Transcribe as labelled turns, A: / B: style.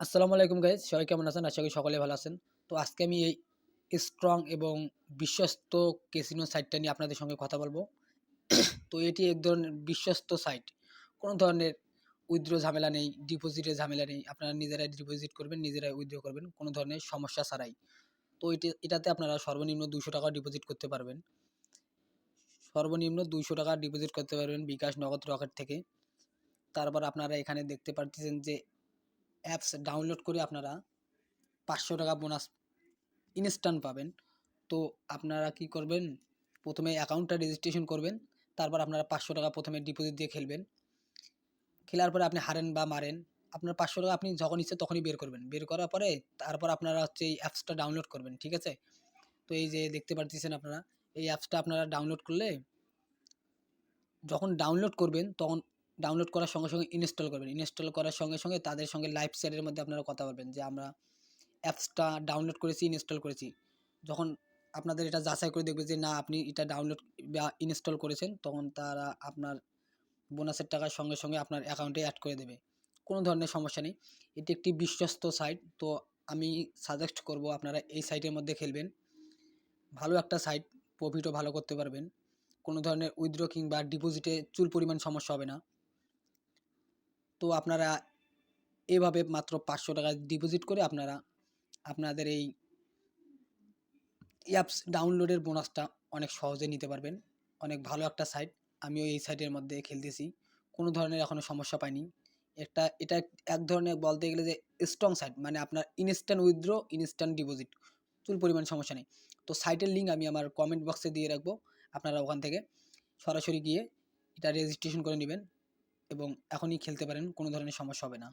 A: আসসালামু আলাইকুম গাইজ সবাই কেমন আছেন? আশা করি সকলে ভালো আছেন। তো আজকে আমি এই স্ট্রং এবং বিশ্বস্ত কেসিনো সাইটটা নিয়ে আপনাদের সঙ্গে কথা বলব। তো এটি এক ধরনের বিশ্বস্ত সাইট কোনো ধরনের উইথড্র ঝামেলা নেই ডিপোজিটের ঝামেলা নেই। আপনারা নিজেরাই ডিপোজিট করবেন, নিজেরাই উইথড্র করবেন, কোনো ধরনের সমস্যা ছাড়াই। তো এটি, এটাতে আপনারা সর্বনিম্ন দুশো টাকা ডিপোজিট করতে পারবেন। সর্বনিম্ন দুশো টাকা ডিপোজিট করতে পারবেন বিকাশ নগদ রকেট থেকে। তারপর আপনারা এখানে দেখতে পাচ্ছেন যে অ্যাপস ডাউনলোড করে আপনারা পাঁচশো টাকা বোনাস ইনস্ট্যান্ট পাবেন। তো আপনারা কি করবেন? প্রথমে অ্যাকাউন্টটা রেজিস্ট্রেশন করবেন, তারপর আপনারা পাঁচশো টাকা প্রথমে ডিপোজিট দিয়ে খেলবেন। খেলার পরে আপনি হারেন বা মারেন, আপনার পাঁচশো টাকা আপনি যখন ইচ্ছে তখনই বের করবেন। বের করার পরে তারপর আপনারা হচ্ছে এই অ্যাপসটা ডাউনলোড করবেন, ঠিক আছে? তো এই যে দেখতে পারতেছেন আপনারা, এই অ্যাপসটা আপনারা ডাউনলোড করলে যখন ডাউনলোড করবেন তখন ডাউনলোড করার সঙ্গে সঙ্গে ইনস্টল করবেন। ইনস্টল করার সঙ্গে সঙ্গে তাদের সঙ্গে লাইভ চ্যাটের মধ্যে আপনারা কথা বলবেন যে, আমরা অ্যাপসটা ডাউনলোড করেছি ইনস্টল করেছি। যখন আপনাদের এটা যাচাই করে দেখবে যে, না, আপনি এটা ডাউনলোড বা ইনস্টল করেছেন, তখন তারা আপনার বোনাসের টাকার সঙ্গে সঙ্গে আপনার অ্যাকাউন্টে অ্যাড করে দেবে। কোনো ধরনের সমস্যা নেই। এটি একটি বিশ্বস্ত সাইট তো আমি সাজেস্ট করব আপনারা এই সাইটের মধ্যে খেলবেন। ভালো একটা সাইট প্রফিটও ভালো করতে পারবেন। কোনো ধরনের উইথড্র কিংবা ডিপোজিটে চুল পরিমাণ সমস্যা হবে না। তো আপনারা এভাবে মাত্র পাঁচশো টাকা ডিপোজিট করে আপনারা আপনাদের এই অ্যাপস ডাউনলোডের বোনাসটা অনেক সহজে নিতে পারবেন। অনেক ভালো একটা সাইট আমিও এই সাইটের মধ্যে খেলতেছি। কোনো ধরনের এখনও সমস্যা পাইনি। একটা, এটা এক ধরনের বলতে গেলে যে স্ট্রং সাইট মানে আপনার ইনস্ট্যান্ট উইথড্র ইনস্ট্যান্ট ডিপোজিট চুল পরিমাণ সমস্যা নেই। তো সাইটের লিঙ্ক আমি আমার কমেন্ট বক্সে দিয়ে রাখব। আপনারা ওখান থেকে সরাসরি গিয়ে এটা রেজিস্ট্রেশন করে নেবেন। এবং এখনই খেলতে পারেন কোনো ধরনের সমস্যা হবে না।